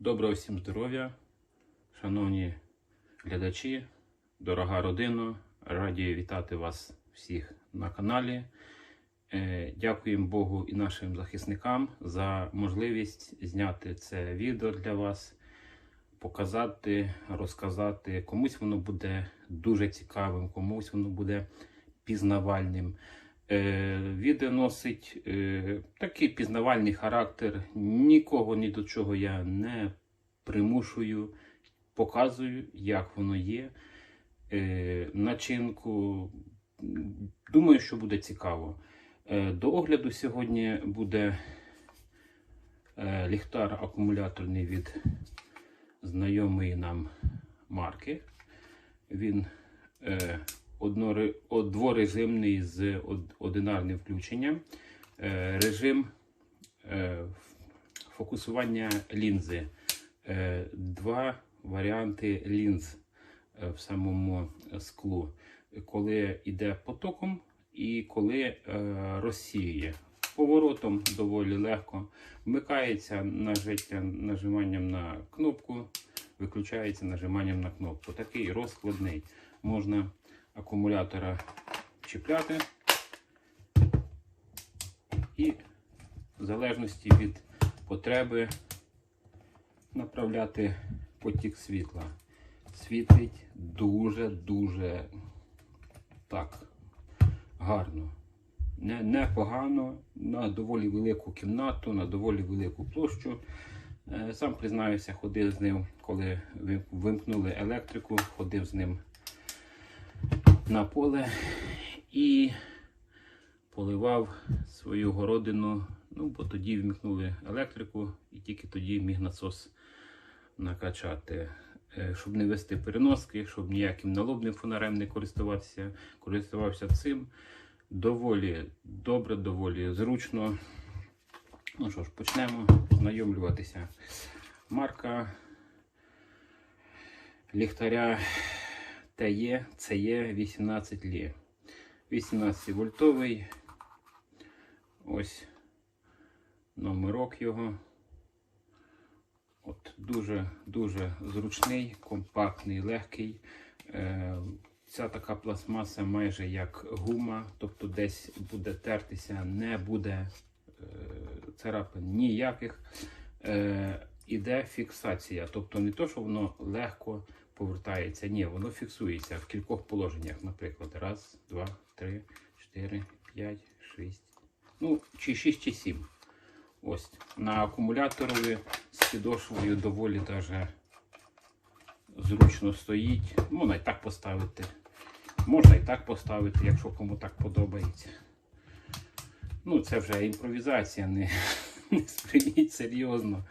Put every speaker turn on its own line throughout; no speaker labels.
Доброго всім здоров'я, шановні глядачі, дорога родина. Раді вітати вас всіх на каналі. Е, Дякуємо Богу і нашим захисникам за можливість зняти це відео для вас, показати, розказати. Комусь воно буде дуже цікавим, комусь воно буде пізнавальним. Е, Відео носить е, такий пізнавальний характер. Нікого ні до чого я не примушую, показую, як воно є. Е, начинку. Думаю, що буде цікаво. До огляду сьогодні буде ліхтар акумуляторний від знайомої нам марки. Він дворежимний з одинарним включенням. Е, Режим е, фокусування лінзи. Е, Два варіанти лінз в самому склу. Коли йде потоком і коли розсіює. Поворотом доволі легко. Вмикається нажиття, нажиманням на кнопку, виключається нажиманням на кнопку. Такий розкладний. Можна акумулятора чіпляти і в залежності від потреби направляти потік світла. Світить дуже-дуже так гарно. Не, непогано, на доволі велику кімнату, на доволі велику площу. Е, Сам признаюся, ходив з ним, коли вимкнули електрику, ходив з ним на поле і поливав свою городину. Ну, бо тоді вмикнули електрику і тільки тоді міг насос накачати. Е, Щоб не вести переноски, щоб ніяким налобним фонарем не користуватися, користувався цим. Доволі добре, доволі зручно. Ну що ж, почнемо знайомлюватися. Марка ліхтаря ТЕ, CE 18 лі. 18 вольтовий. Ось номерок його. От Дуже-дуже зручний, компактний, легкий. Е, ця така пластмаса майже як гума, тобто десь буде тертися, не буде е, царапин ніяких. Е, іде фіксація. Тобто не то, що воно легко повертається, ні, воно фіксується в кількох положеннях, наприклад. Раз, два, три, чотири, п'ять, шість. Ну, чи шість, чи сім. Ось на акумуляторові з підошвою доволі даже зручно стоїть. Можна і так поставити. Можна і так поставити, якщо кому так подобається. Ну, це вже імпровізація, не, не сприйміть серйозно.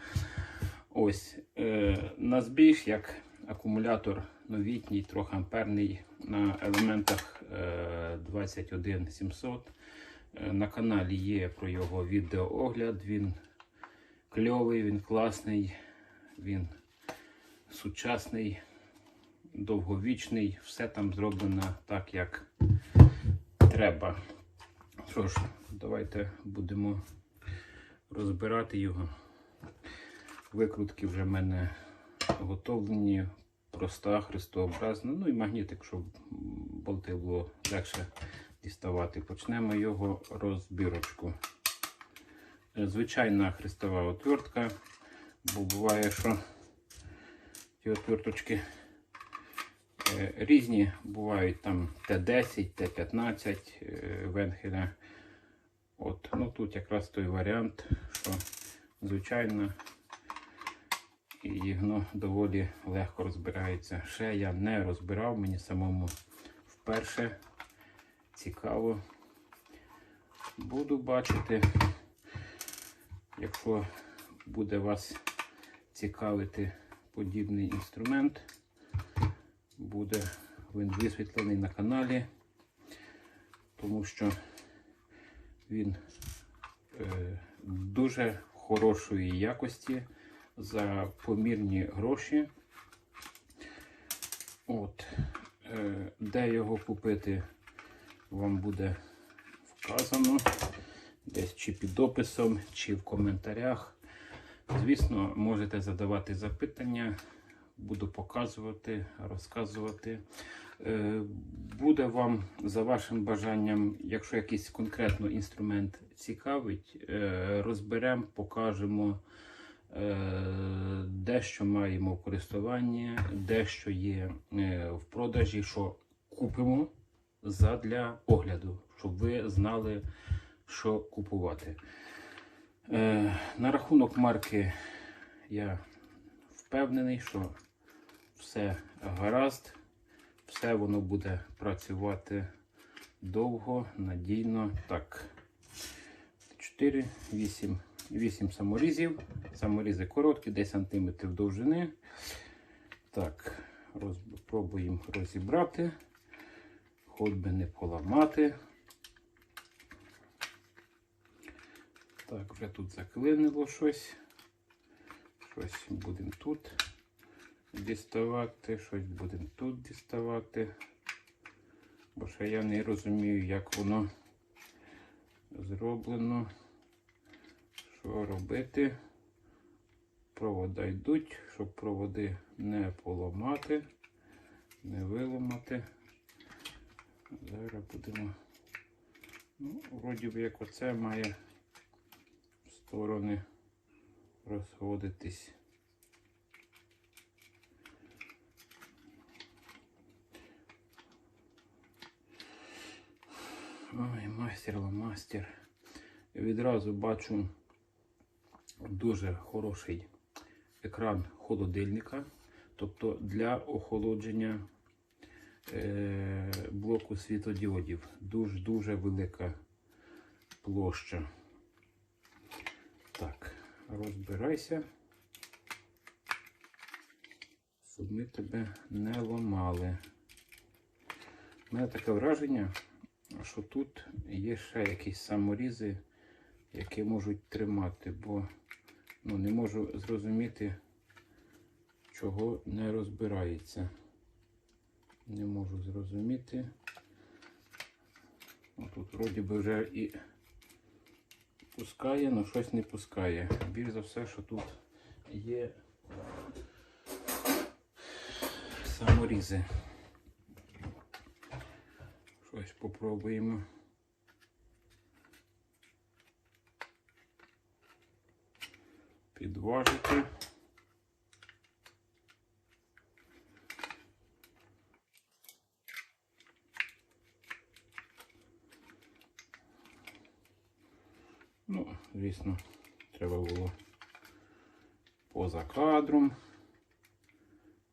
Ось е, на збіг, як акумулятор новітній, трохи амперний на елементах е, 21700. Е, На каналі є про його відеоогляд. Він кльовий, він класний, він сучасний, довговічний. Все там зроблено так, як треба. Що ж, давайте будемо розбирати його. Викрутки вже в мене готовлені, проста, хрестообразна. Ну і магнітик, щоб болти було легше діставати. Почнемо його розбірочку. Е, Звичайна хрестова отвертка, бо буває, що ті отверточки е, різні, бувають там Т10, Т15 е, венхеля. От, ну Тут якраз той варіант, що звичайно і воно доволі легко розбирається. Ще я не розбирав, мені самому вперше цікаво. Буду бачити, якщо буде вас цікавити подібний інструмент, буде він висвітлений на каналі, тому що він е, дуже хорошої якості за помірні гроші. От, е, де його купити, вам буде вказано десь чи під описом, чи в коментарях. Звісно, можете задавати запитання, буду показувати, розказувати. Е, Буде вам за вашим бажанням, якщо якийсь конкретно інструмент цікавить, е, розберемо, покажемо. Е, Дещо маємо в користуванні, дещо є е, в продажі, що купимо задля огляду, щоб ви знали, що купувати. Е, На рахунок марки я впевнений, що все гаразд, все воно буде працювати довго, надійно. Так, 4, 8, 8 саморізів. Саморізи короткі, 10 см довжини. Так, роз, пробуємо розібрати, хоч би не поламати. Так, вже тут заклинило щось. Щось будемо тут діставати, щось будемо тут діставати. Бо ще я не розумію, як воно зроблено. Робити? Провода йдуть, щоб проводи не поламати, не виламати. Зараз будемо. Ну, вроді би як оце має в сторони розходитись. Ой, мастер мастер. Відразу бачу дуже хороший екран холодильника, тобто для охолодження е, блоку світодіодів. Дуже-дуже велика площа. Так, розбирайся, щоб ми тебе не ламали. У мене таке враження, що тут є ще якісь саморізи, які можуть тримати, бо ну, не можу зрозуміти, чого не розбирається. Не можу зрозуміти. Ну, Тут вроді би вже і пускає, але щось не пускає. Більш за все, що тут є саморізи. Щось попробуємо. Підважити. Ну, звісно, треба було поза кадром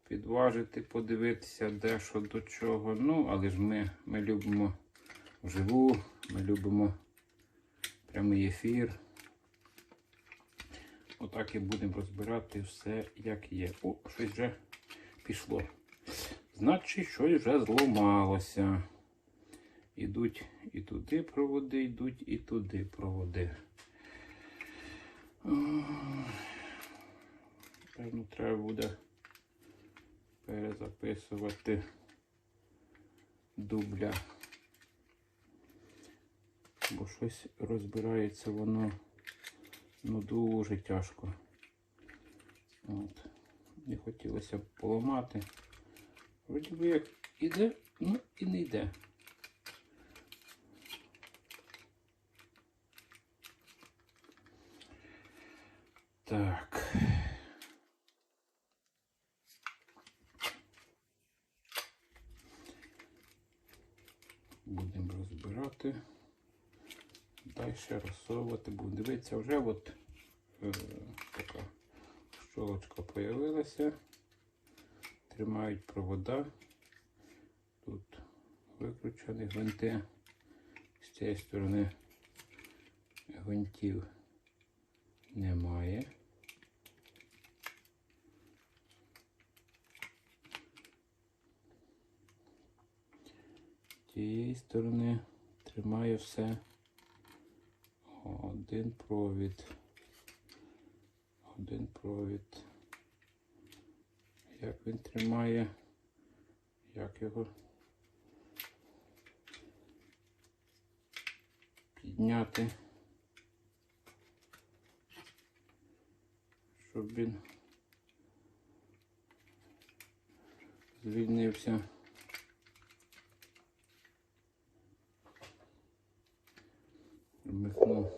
підважити, подивитися, де що до чого. Ну, але ж ми, ми любимо вживу, ми любимо прямий ефір. Отак і будемо розбирати все, як є. О, щось вже пішло. Значить, щось вже зламалося. Ідуть і туди проводи, йдуть і туди проводи. Певно, треба буде перезаписувати дубля. Бо щось розбирається воно ну дуже тяжко. От. Не хотілося б поламати. Вроді би як іде, ну і не йде. Так. Будемо розбирати. Далі розсовувати, будемо дивитися, вже от е, така щолочка появилася. Тримають провода. Тут викручені гвинти. З цієї сторони гвинтів немає. З тієї сторони тримає все один провід. Один провід. Як він тримає, як його підняти. щоб він звільнився. Вмикну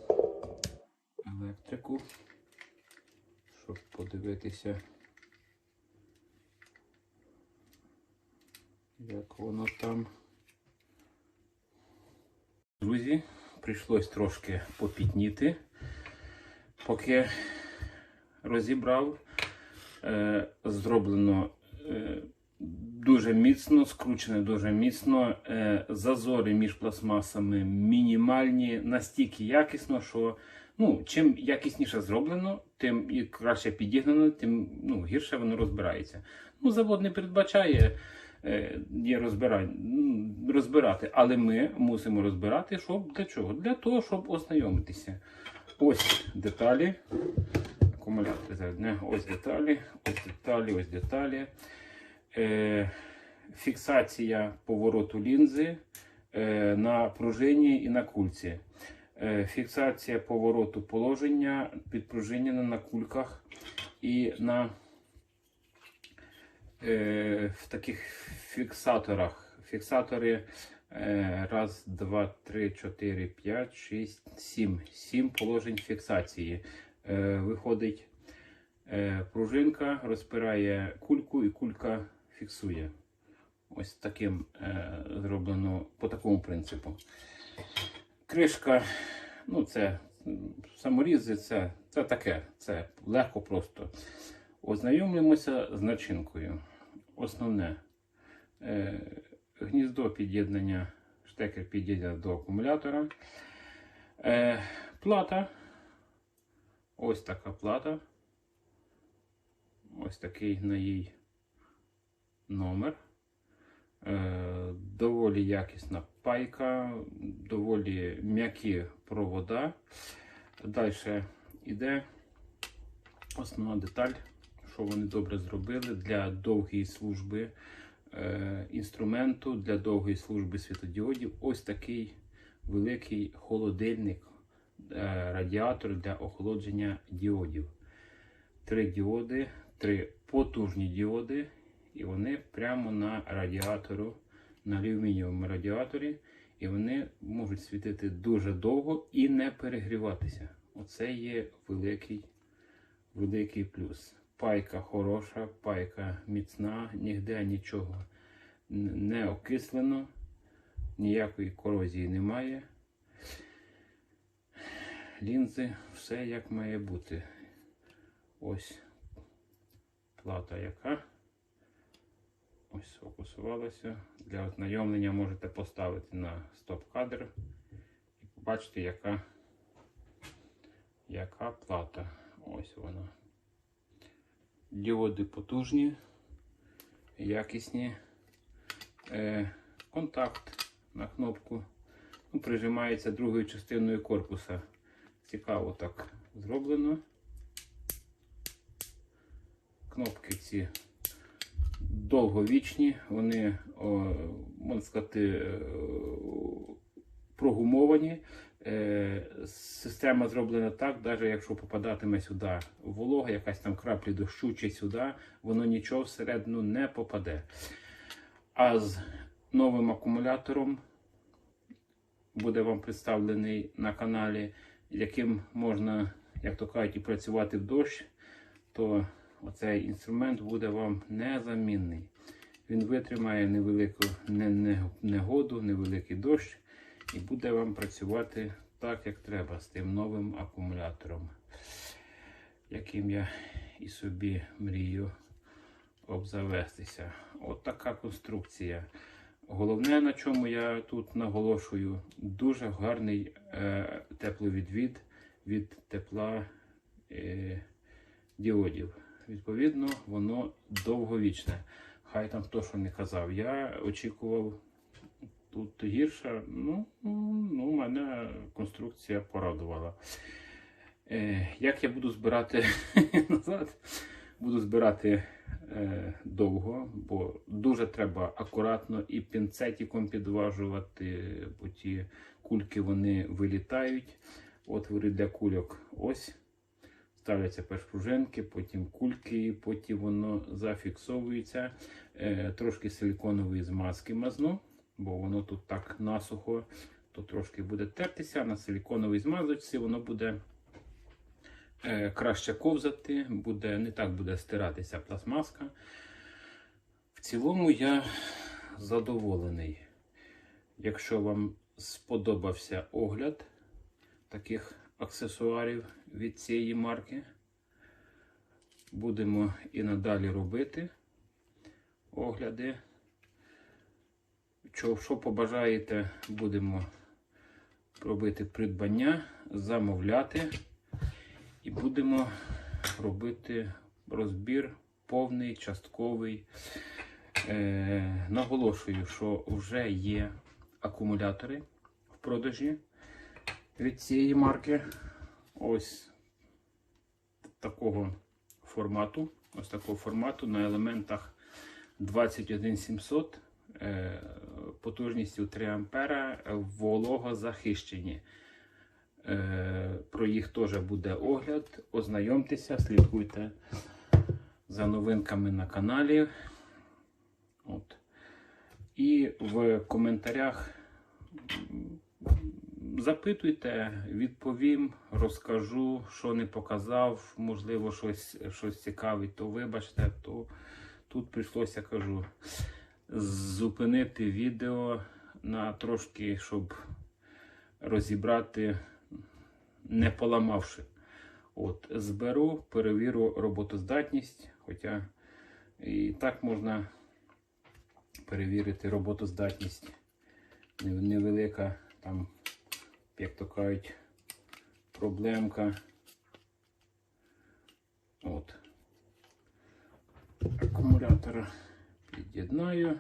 електрику, щоб подивитися, як воно там. Друзі, прийшлось трошки попітніти, поки розібрав. Е, зроблено е, дуже міцно, скручене дуже міцно. Е, зазори між пластмасами мінімальні, настільки якісно, що ну, чим якісніше зроблено, тим і краще підігнано, тим ну, гірше воно розбирається. Ну, завод не передбачає е, є ну, розбирати, але ми мусимо розбирати, щоб для чого? Для того, щоб ознайомитися. Ось деталі. Ось деталі, ось деталі, ось деталі. Е, фіксація повороту лінзи е, на пружині і на кульці. Е, фіксація повороту положення підпружинена на кульках і на е, в таких фіксаторах. Фіксатори е, раз, два, три, чотири, п'ять, шість, сім. Сім положень фіксації. Виходить пружинка, розпирає кульку і кулька фіксує. Ось таким зроблено по такому принципу. Кришка, ну це саморізи, це, це таке, це легко просто. Ознайомлюємося з начинкою. Основне е, гніздо під'єднання, штекер під'єднання до акумулятора. Е, плата. Ось така плата. Ось такий на їй номер. Е, доволі якісна пайка, доволі м'які провода. Далі йде основна деталь, що вони добре зробили для довгої служби е, інструменту, для довгої служби світодіодів. Ось такий великий холодильник, е, радіатор для охолодження діодів. Три діоди, три потужні діоди, і вони прямо на радіатору, на алюмінієвому радіаторі, і вони можуть світити дуже довго і не перегріватися. Оце є великий, великий плюс. Пайка хороша, пайка міцна, ніде нічого не окислено, ніякої корозії немає. Лінзи, все як має бути. Ось плата яка. Ось фокусувалася. Для ознайомлення можете поставити на стоп-кадр і побачити, яка, яка плата. Ось вона. Діоди потужні, якісні. Е, контакт на кнопку. Ну, прижимається другою частиною корпуса. Цікаво так зроблено. Кнопки ці довговічні, вони, можна сказати, е, прогумовані. Е, Система зроблена так, навіть якщо попадатиме сюди волога, якась там краплі дощу чи сюди, воно нічого всередину не попаде. А з новим акумулятором буде вам представлений на каналі, яким можна, як то кажуть, і працювати в дощ, то оцей інструмент буде вам незамінний. Він витримає невелику не- не- негоду, невеликий дощ і буде вам працювати так, як треба, з тим новим акумулятором, яким я і собі мрію обзавестися. От така конструкція. Головне, на чому я тут наголошую, дуже гарний е, тепловідвід від тепла е, діодів. Відповідно, воно довговічне. Хай там хто що не казав. Я очікував тут гірше. Ну, ну мене конструкція порадувала. Е, як я буду збирати назад? Буду збирати е, довго, бо дуже треба акуратно і пінцетиком підважувати, бо ті кульки вони вилітають. Отвори для кульок ось ставляться перш пружинки, потім кульки, потім воно зафіксовується. Е, Трошки силіконової змазки мазну, бо воно тут так насухо, то трошки буде тертися. На силіконовій змазочці воно буде е, краще ковзати, буде, не так буде стиратися пластмаска. В цілому я задоволений. Якщо вам сподобався огляд таких аксесуарів від цієї марки, будемо і надалі робити огляди. Що, побажаєте, будемо робити придбання, замовляти і будемо робити розбір повний, частковий. Е, наголошую, що вже є акумулятори в продажі від цієї марки. Ось такого формату. Ось такого формату на елементах 21700, е, потужністю 3 ампера, вологозахищені. Е, Про їх теж буде огляд. Ознайомтеся, слідкуйте за новинками на каналі. От. І в коментарях запитуйте, відповім, розкажу, що не показав, можливо, щось, щось цікавить, то вибачте, то тут прийшлося, кажу, зупинити відео на трошки, щоб розібрати, не поламавши. От, зберу, перевірю роботоздатність, хоча і так можна перевірити роботоздатність. Невелика там, як то кажуть, проблемка. От. Акумулятора під'єднаю.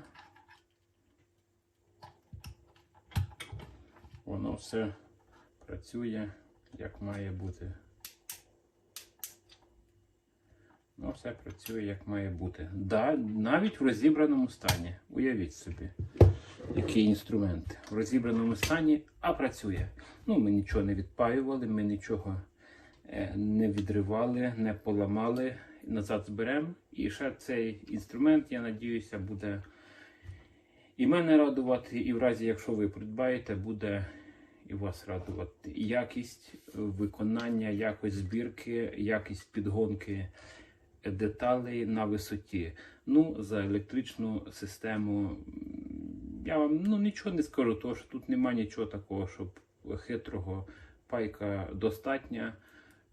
Воно все працює як має бути. Ну, все працює як має бути. Да, навіть в розібраному стані. Уявіть собі, який інструмент. В розібраному стані, а працює. Ну, ми нічого не відпаювали, ми нічого е, не відривали, не поламали. Назад зберемо. І ще цей інструмент, я надіюся, буде і мене радувати, і в разі, якщо ви придбаєте, буде і вас радувати. Якість виконання, якість збірки, якість підгонки деталей на висоті. Ну, за електричну систему я вам ну, нічого не скажу, тому що тут нема нічого такого, щоб хитрого пайка достатня,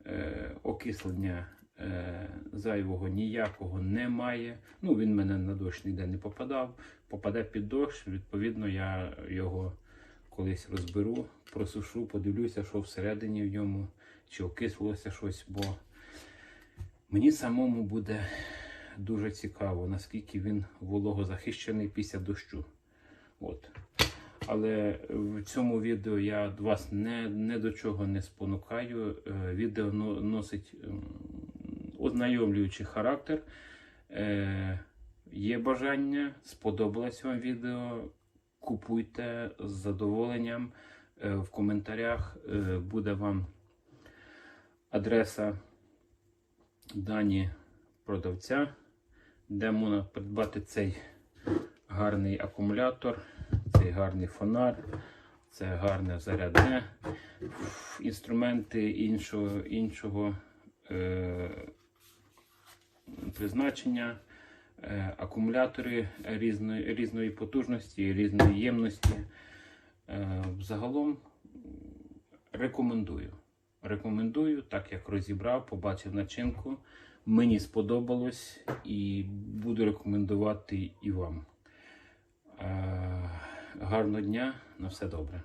е, окислення е, зайвого ніякого немає. Ну, він мене на дощ ніде не попадав. Попаде під дощ, відповідно, я його колись розберу, просушу, подивлюся, що всередині в ньому, чи окислилося щось, бо мені самому буде дуже цікаво, наскільки він вологозахищений після дощу. От. Але в цьому відео я вас не, не до чого не спонукаю. Е, Відео носить ознайомлюючий характер. Е, Є бажання, сподобалось вам відео. Купуйте з задоволенням. Е, В коментарях е, буде вам адреса дані продавця, де можна придбати цей гарний акумулятор, цей гарний фонар, це гарне зарядне, інструменти іншого, іншого е, призначення, е, акумулятори різної, різної потужності, різної ємності. Е, Загалом рекомендую. Рекомендую, так як розібрав, побачив начинку. Мені сподобалось і буду рекомендувати і вам. Е, Гарного дня, на все добре.